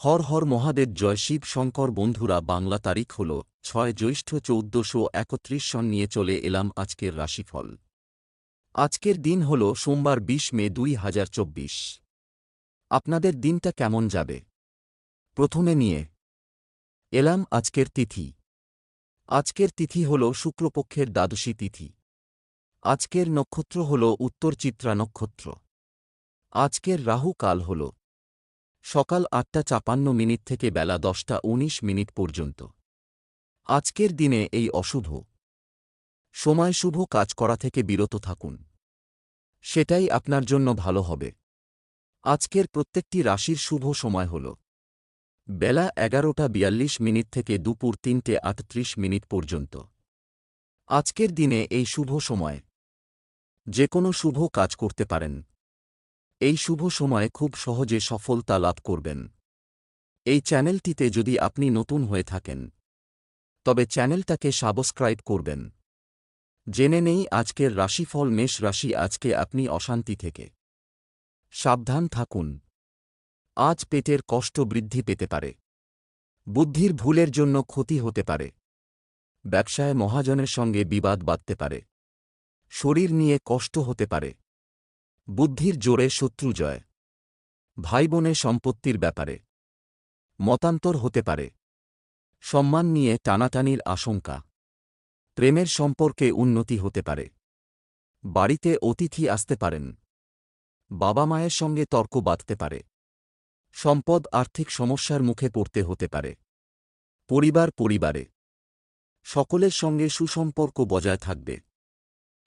হর হর মহাদেব জয় শিব শঙ্কর বন্ধুরা, বাংলা তারিখ হল ছয় জ্যৈষ্ঠ চৌদ্দশো একত্রিশ সন নিয়ে চলে এলাম আজকের রাশিফল। আজকের দিন হল সোমবার বিশ মে দুই হাজার চব্বিশ। আপনাদের দিনটা কেমন যাবে? প্রথমে নিয়ে এলাম আজকের তিথি। আজকের তিথি হল শুক্লপক্ষের দ্বাদশী তিথি। আজকের নক্ষত্র হল উত্তর চিত্রা নক্ষত্র। আজকের রাহু কাল হল সকাল আটটা চাপান্ন মিনিট থেকে বেলা দশটা উনিশ মিনিট পর্যন্ত। আজকের দিনে এই অশুভ। সময় শুভ কাজ করা থেকে বিরত থাকুন। সেটাই আপনার জন্য ভালো হবে। আজকের প্রত্যেকটি রাশির শুভ সময় হল। বেলা এগারোটা বিয়াল্লিশ মিনিট থেকে দুপুর তিনটে আটত্রিশ মিনিট পর্যন্ত। আজকের দিনে এই শুভ সময়। যে কোনো শুভ কাজ করতে পারেন। এই শুভ সময়ে খুব সহজে সফলতা লাভ করবেন। এই চ্যানেলটিতে যদি আপনি নতুন হয়ে থাকেন, তবে চ্যানেলটাকে সাবস্ক্রাইব করবেন। জেনে নেই আজকের রাশিফল, মেষ রাশি, আজকে আপনি অশান্তি থেকে। সাবধান থাকুন। আজ পেটের কষ্ট বৃদ্ধি পেতে পারে। বুদ্ধির ভুলের জন্য ক্ষতি হতে পারে। ব্যবসায় মহাজনের সঙ্গে বিবাদ বাঁধতে পারে। শরীর নিয়ে কষ্ট হতে পারে। বুদ্ধির জোরে শত্রু জয়। ভাই বোনে সম্পত্তির ব্যাপারে। মতান্তর হতে পারে। সম্মান নিয়ে টানাটানির আশঙ্কা। প্রেমের সম্পর্কে উন্নতি হতে পারে। বাড়িতে অতিথি আসতে পারেন। বাবা মায়ের সঙ্গে তর্ক বাঁধতে পারে। সম্পদ আর্থিক সমস্যার মুখে পড়তে হতে পারে। পরিবার পরিবারে। সকলের সঙ্গে সুসম্পর্ক বজায় থাকবে।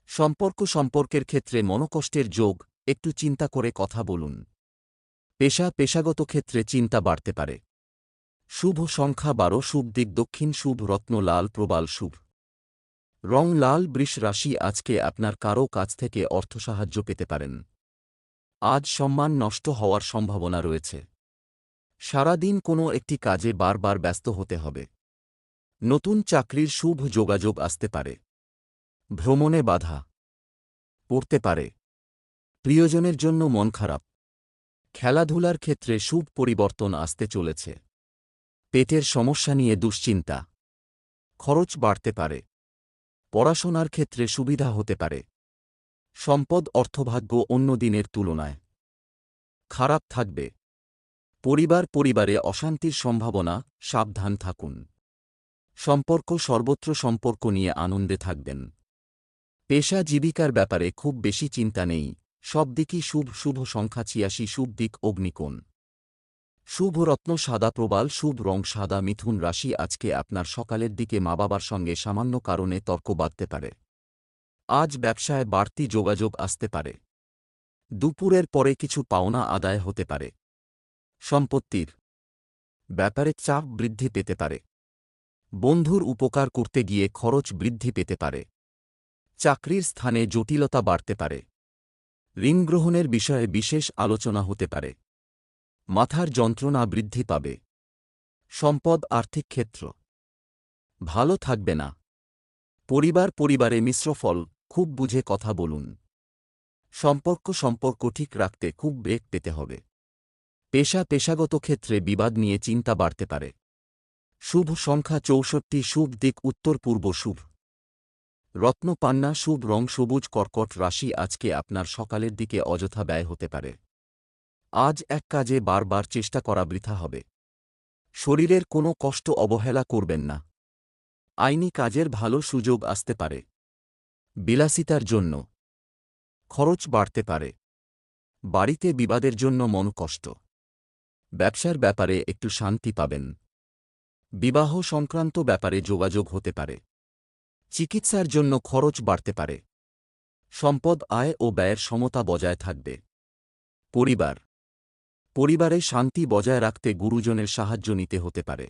সম্পর্ক সম্পর্কের ক্ষেত্রে মনকষ্টের যোগ একটু চিন্তা করে কথা বলুন। পেশা পেশাগত ক্ষেত্রে চিন্তা বাড়তে পারে। শুভ সংখ্যা বারো, শুভ দিক দক্ষিণ, শুভ রত্ন লাল, প্রবাল শুভ। রং লাল, বৃষ রাশি আজকে আপনার কারও কাছ থেকে অর্থ সাহায্য পেতে পারেন। আজ সম্মান নষ্ট হওয়ার সম্ভাবনা রয়েছে। সারাদিন কোনো একটি কাজে বারবার ব্যস্ত হতে হবে। নতুন চাকরির শুভ যোগাযোগ আসতে পারে। ভ্রমণে বাধা পড়তে পারে। প্রিয়জনের জন্য মন খারাপ। খেলাধুলার ক্ষেত্রে শুভ পরিবর্তন আসতে চলেছে। পেটের সমস্যা নিয়ে দুশ্চিন্তা। খরচ বাড়তে পারে। পড়াশোনার ক্ষেত্রে সুবিধা হতে পারে। সম্পদ অর্থভাগ্য অন্য দিনের তুলনায় খারাপ থাকবে। পরিবার পরিবারে অশান্তির সম্ভাবনা, সাবধান থাকুন। সম্পর্ক সর্বত্র সম্পর্ক নিয়ে আনন্দে থাকবেন। পেশা জীবিকার ব্যাপারে খুব বেশি চিন্তা নেই। সব দিকই শুভ শুভ সংখ্যা ছিয়াশি, শুভ দিক অগ্নিকোণ। শুভ রত্ন সাদা প্রবাল, শুভ রং সাদা মিথুন রাশি আজকে আপনার সকালের দিকে মা বাবার সঙ্গে সামান্য কারণে তর্ক বাঁধতে পারে। আজ ব্যবসায় বাড়তি যোগাযোগ আসতে পারে। দুপুরের পরে কিছু পাওনা আদায় হতে পারে। সম্পত্তির ব্যাপারে চাপ বৃদ্ধি পেতে পারে। বন্ধুর উপকার করতে গিয়ে খরচ বৃদ্ধি পেতে পারে। চাকরির স্থানে জটিলতা বাড়তে পারে। ঋণ গ্রহণের বিষয়ে বিশেষ আলোচনা হতে পারে। মাথার যন্ত্রণা বৃদ্ধি পাবে। সম্পদ আর্থিক ক্ষেত্র। ভালো থাকবে না। পরিবার পরিবারে মিশ্র ফল, খুব বুঝে কথা বলুন। সম্পর্ক সম্পর্ক ঠিক রাখতে খুব বেগ পেতে হবে। পেশা পেশাগত ক্ষেত্রে বিবাদ নিয়ে চিন্তা বাড়তে পারে। শুভ সংখ্যা চৌষট্টি, শুভ দিক, উত্তর পূর্ব শুভ। রত্নপান্না শুভ রং সবুজ কর্কট রাশি আজকে আপনার সকালের দিকে অযথা ব্যয় হতে পারে। আজ এক কাজে বারবার চেষ্টা করা বৃথা হবে। শরীরের কোনো কষ্ট অবহেলা করবেন না। আইনি কাজের ভালো সুযোগ আসতে পারে। বিলাসিতার জন্য খরচ বাড়তে পারে। বাড়িতে বিবাদের জন্য মন কষ্ট। ব্যবসার ব্যাপারে একটু শান্তি পাবেন। বিবাহ সংক্রান্ত ব্যাপারে যোগাযোগ হতে পারে। চিকিৎসার জন্য খরচ বাড়তে পারে। সম্পদ, আয় ও ব্যয়ের সমতা বজায় থাকবে। পরিবার। পরিবারে শান্তি বজায় রাখতে গুরুজনের সাহায্য নিতে হতে পারে।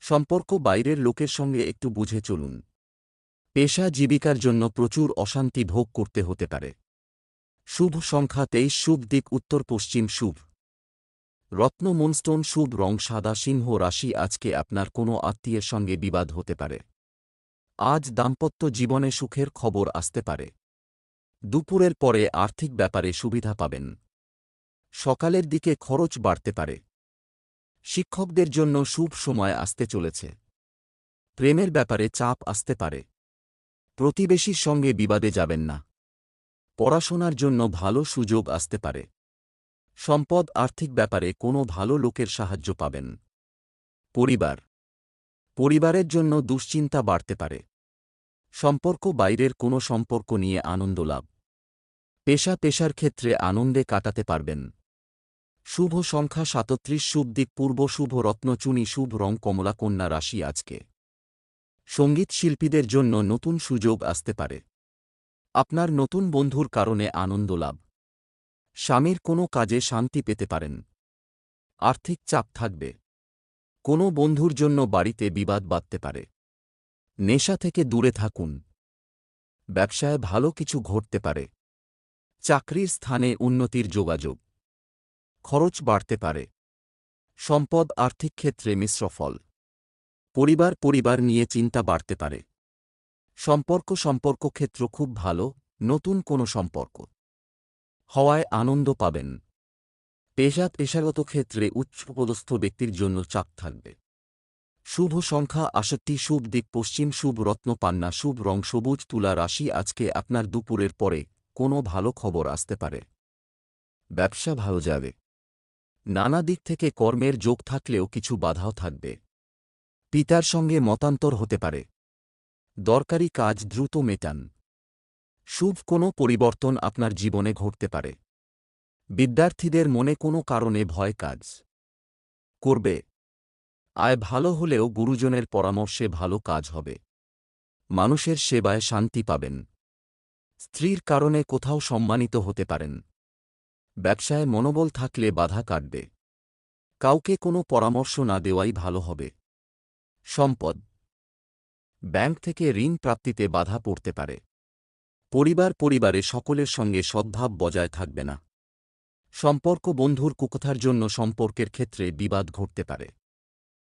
সম্পর্ক বাইরের লোকের সঙ্গে একটু বুঝে চলুন। পেশা জীবিকার জন্য প্রচুর অশান্তি ভোগ করতে হতে পারে। শুভ সংখ্যা তেইশ, শুভ দিক উত্তর পশ্চিম, শুভ। রত্ন, মনস্টোন, শুভ রং, সাদা, সিংহ, রাশি, আজকে আপনার কোনো আত্মীয়ের সঙ্গে বিবাদ হতে পারে। আজ দাম্পত্য জীবনে সুখের খবর আসতে পারে। দুপুরের পরে আর্থিক ব্যাপারে সুবিধা পাবেন। সকালের দিকে খরচ বাড়তে পারে। শিক্ষকদের জন্য শুভ সময় আসতে চলেছে। প্রেমের ব্যাপারে চাপ আসতে পারে। প্রতিবেশীর সঙ্গে বিবাদে যাবেন না। পড়াশোনার জন্য ভালো সুযোগ আসতে পারে। সম্পদ আর্থিক ব্যাপারে কোনো ভালো লোকের সাহায্য পাবেন। পরিবার পরিবারের জন্য দুশ্চিন্তা বাড়তে পারে। সম্পর্ক বাইরের কোনো সম্পর্ক নিয়ে আনন্দ লাভ। পেশা পেশার ক্ষেত্রে আনন্দে কাটাতে পারবেন। শুভ সংখ্যা সাতত্রিশ, শুভ দিক পূর্ব, শুভ রত্নচুনি শুভ রং, কমলা, কন্যা রাশি আজকে। সংগীত শিল্পীদের জন্য নতুন সুযোগ আসতে পারে। আপনার নতুন বন্ধুর কারণে আনন্দ লাভ। স্বামীর কোনো কাজে শান্তি পেতে পারেন। আর্থিক চাপ থাকবে। কোনো বন্ধুর জন্য বাড়িতে বিবাদ বাঁধতে পারে। নেশা থেকে দূরে থাকুন। ব্যবসায় ভালো কিছু ঘটতে পারে। চাকরির স্থানে উন্নতির যোগাযোগ। খরচ বাড়তে পারে। সম্পদ আর্থিক ক্ষেত্রে মিশ্র ফল। পরিবার পরিবার নিয়ে চিন্তা বাড়তে পারে। সম্পর্ক সম্পর্ক ক্ষেত্র খুব ভালো, নতুন কোনো সম্পর্ক। হওয়ায় আনন্দ পাবেন। পেশা পেশাগত ক্ষেত্রে উচ্চপদস্থ ব্যক্তির জন্য চাপ থাকবে। শুভ সংখ্যা আষট্টি, শুভ দিক পশ্চিম, শুভ রত্ন পান্না, শুভ রং সবুজ, তুলা রাশি আজকে আপনার দুপুরের পরে কোনো ভালো খবর আসতে পারে। ব্যবসা ভালো যাবে। নানা দিক থেকে কর্মের যোগ থাকলেও কিছু বাধাও থাকবে। পিতার সঙ্গে মতান্তর হতে পারে। দরকারি কাজ দ্রুত মেটান। শুভ কোনো পরিবর্তন আপনার জীবনে ঘটতে পারে। বিদ্যার্থীদের মনে কোনো কারণে ভয় কাজ করবে। আয় ভালো হলেও গুরুজনের পরামর্শে ভালো কাজ হবে। মানুষের সেবায় শান্তি পাবেন। স্ত্রীর কারণে কোথাও সম্মানিত হতে পারেন। ব্যবসায় মনোবল থাকলে বাধা কাটবে। কাউকে কোনো পরামর্শ না দেওয়াই ভালো হবে। সম্পদ। ব্যাংক থেকে ঋণ প্রাপ্তিতে বাধা পড়তে পারে। পরিবার পরিবারে সকলের সঙ্গে সদ্ভাব বজায় থাকবে না। সম্পর্ক বন্ধুর কুকথার জন্য সম্পর্কের ক্ষেত্রে বিবাদ ঘটতে পারে।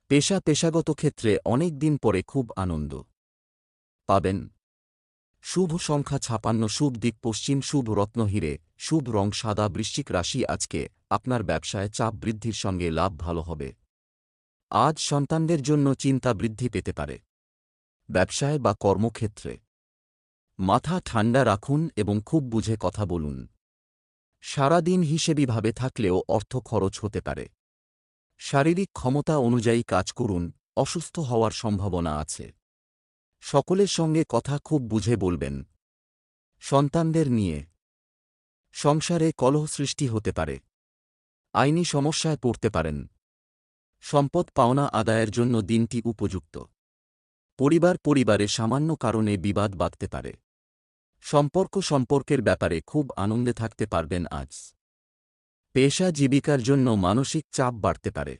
পেশা পেশাগত ক্ষেত্রে অনেক দিন পরে খুব আনন্দ। পাবেন। শুভ সংখ্যা ছাপান্ন, শুভ দিক পশ্চিম, শুভ রত্ন হিরে, শুভ রং সাদা, বৃশ্চিক রাশি আজকে, আপনার ব্যবসায় চাপ বৃদ্ধির সঙ্গে লাভ ভালো হবে। আজ সন্তানদের জন্য চিন্তা বৃদ্ধি পেতে পারে। ব্যবসায় বা কর্মক্ষেত্রে। মাথা ঠান্ডা রাখুন এবং খুব বুঝে কথা বলুন। সারাদিন হিসেবিভাবে থাকলেও অর্থ খরচ হতে পারে। শারীরিক ক্ষমতা অনুযায়ী কাজ করুন, অসুস্থ হওয়ার সম্ভাবনা আছে। সকলের সঙ্গে কথা খুব বুঝে বলবেন। সন্তানদের নিয়ে। সংসারে কলহ সৃষ্টি হতে পারে। আইনি সমস্যায় পড়তে পারেন। সম্পদ পাওনা আদায়ের জন্য দিনটি উপযুক্ত। পরিবার পরিবারে সামান্য কারণে বিবাদ বাঁধতে পারে। সম্পর্ক সম্পর্কের ব্যাপারে খুব আনন্দে থাকতে পারবেন আজ। পেশা জীবিকার জন্য মানসিক চাপ বাড়তে পারে।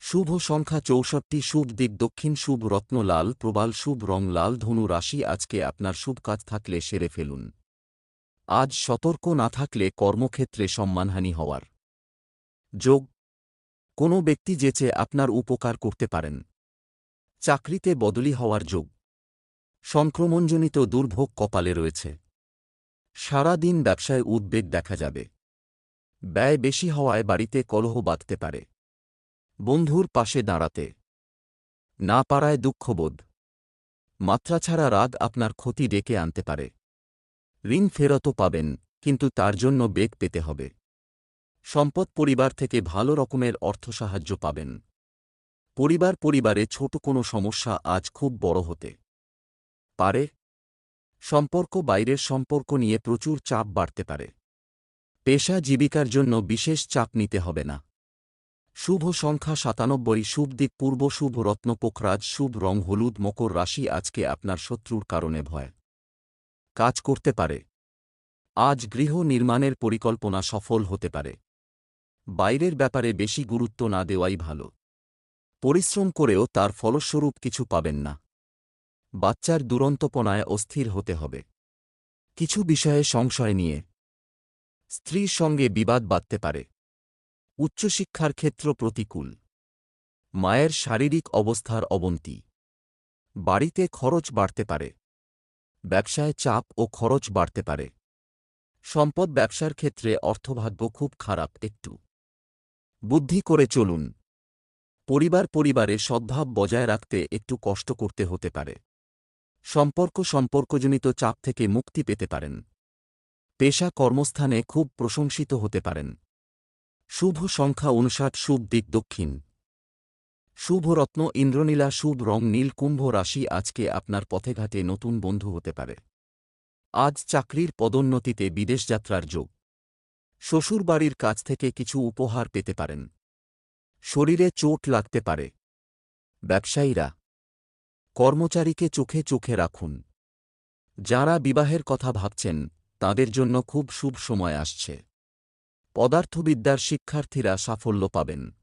শুভ সংখ্যা চৌষট্টি, শুভ দিক দক্ষিণ, শুভ রত্ন লাল, প্রবাল, শুভ রং লাল, ধনু রাশি আজকে আপনার শুভ কাজ থাকলে সেরে ফেলুন। আজ সতর্ক না থাকলে কর্মক্ষেত্রে সম্মানহানি হওয়ার। যোগ। কোনো ব্যক্তি যেচে আপনার উপকার করতে পারেন। চাকরিতে বদলি হওয়ার যোগ। সংক্রমণজনিত দুর্ভোগ কপালে রয়েছে। সারা দিন ব্যবসায় উদ্বেগ দেখা যাবে। ব্যয় বেশি হওয়ায় বাড়িতে কলহ বাঁধতে পারে। বন্ধুর পাশে দাঁড়াতে। না পারায় দুঃখবোধ। মাত্রা ছাড়া রাগ আপনার ক্ষতি ডেকে আনতে পারে। ঋণ ফেরতও পাবেন, কিন্তু তার জন্য বেগ পেতে হবে। সম্পদ পরিবার থেকে ভালো রকমের অর্থ সাহায্য পাবেন। পরিবার পরিবারে ছোট কোনো সমস্যা আজ খুব বড় হতে। পারে। সম্পর্ক বাইরের সম্পর্ক নিয়ে প্রচুর চাপ বাড়তে পারে। পেশা জীবিকার জন্য বিশেষ চাপ নিতে হবে না। শুভ সংখ্যা সাতানব্বই, শুভ দিক পূর্ব, শুভ রত্ন, পোখরাজ, শুভ রং, হলুদ, মকর রাশি আজকে আপনার শত্রুর কারণে ভয়। কাজ করতে পারে। আজ গৃহ নির্মাণের পরিকল্পনা সফল হতে পারে। বাইরের ব্যাপারে বেশি গুরুত্ব না দেওয়াই ভালো। পরিশ্রম করেও তার ফলস্বরূপ কিছু পাবেন না। বাচ্চার দুরন্তপনায় অস্থির হতে হবে। কিছু বিষয়ে সংশয় নিয়ে। স্ত্রীর সঙ্গে বিবাদ বাঁধতে পারে। উচ্চশিক্ষার ক্ষেত্র প্রতিকূল। মায়ের শারীরিক অবস্থার অবনতি। বাড়িতে খরচ বাড়তে পারে। ব্যবসায় চাপ ও খরচ বাড়তে পারে। সম্পদ ব্যবসার ক্ষেত্রে অর্থভাগ্য খুব খারাপ একটু। বুদ্ধি করে চলুন। পরিবার পরিবারে সদ্ভাব বজায় রাখতে একটু কষ্ট করতে হতে পারে। সম্পর্ক সম্পর্কজনিত চাপ থেকে মুক্তি পেতে পারেন। পেশা কর্মস্থানে খুব প্রশংসিত হতে পারেন। শুভ সংখ্যা অনুসার শুভ দিক দক্ষিণ। শুভরত্ন ইন্দ্রনীলা, শুভ রং, নীল কুম্ভ রাশি আজকে আপনার পথেঘাটে নতুন বন্ধু হতে পারে। আজ চাকরির পদোন্নতিতে বিদেশ যাত্রার যোগ। শ্বশুরবাড়ির কাছ থেকে কিছু উপহার পেতে পারেন। শরীরে চোট লাগতে পারে। ব্যবসায়ীরা কর্মচারীকে চোখে চোখে রাখুন। যাঁরা বিবাহের কথা ভাবছেন, তাদের জন্য খুব শুভ সময় আসছে। পদার্থবিদ্যার শিক্ষার্থীরা সাফল্য পাবেন।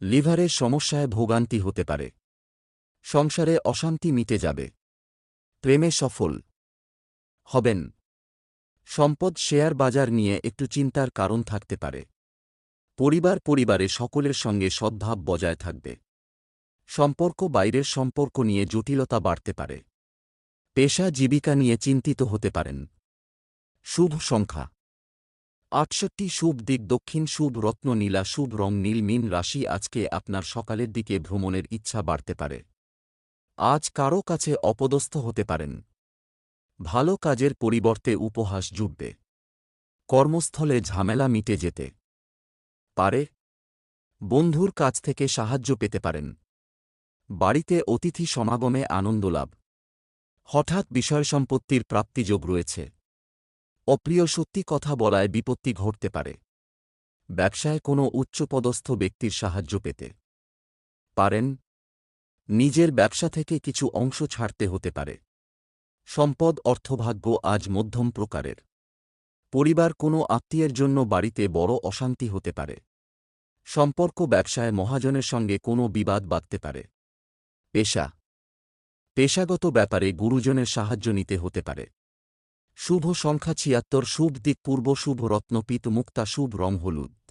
লিভারের সমস্যায় ভোগান্তি হতে পারে। সংসারে অশান্তি মিটে যাবে। প্রেমে সফল হবেন। সম্পদ শেয়ার বাজার নিয়ে একটু চিন্তার কারণ থাকতে পারে। পরিবার পরিবারে সকলের সঙ্গে সদ্ভাব বজায় থাকবে। সম্পর্ক বাইরের সম্পর্ক নিয়ে জটিলতা বাড়তে পারে। পেশা জীবিকা নিয়ে চিন্তিত হতে পারেন। শুভ সংখ্যা। আটষট্টি শুভ দিক, দক্ষিণ শুভ রত্ন, নীলা শুভ রং, নীল মিন রাশি আজকে আপনার সকালের দিকে ভ্রমণের ইচ্ছা বাড়তে পারে। আজ কারও কাছে অপদস্থ হতে পারেন। ভালো কাজের পরিবর্তে উপহাস জুটবে। কর্মস্থলে ঝামেলা মিটে যেতে পারে। বন্ধুর কাছ থেকে সাহায্য পেতে পারেন। বাড়িতে অতিথি সমাগমে আনন্দ লাভ। হঠাৎ বিষয় সম্পত্তির প্রাপ্তিযোগ রয়েছে। অপ্রিয় সত্যি কথা বলায় বিপত্তি ঘটতে পারে। ব্যবসায় কোনো উচ্চপদস্থ ব্যক্তির সাহায্য পেতে। পারেন। নিজের ব্যবসা থেকে কিছু অংশ ছাড়তে হতে পারে। সম্পদ অর্থভাগ্য আজ মধ্যম প্রকারের। পরিবার কোনো আত্মীয়ের জন্য বাড়িতে বড় অশান্তি হতে পারে। সম্পর্ক ব্যবসায় মহাজনের সঙ্গে কোনো বিবাদ বাঁধতে পারে। পেশা। পেশাগত ব্যাপারে গুরুজনের সাহায্য নিতে হতে পারে। শুভ সংখ্যা ছিয়াত্তর, শুভ দিক পূর্ব, শুভ রত্নপিত মুক্তা শুভ রং হলুদ।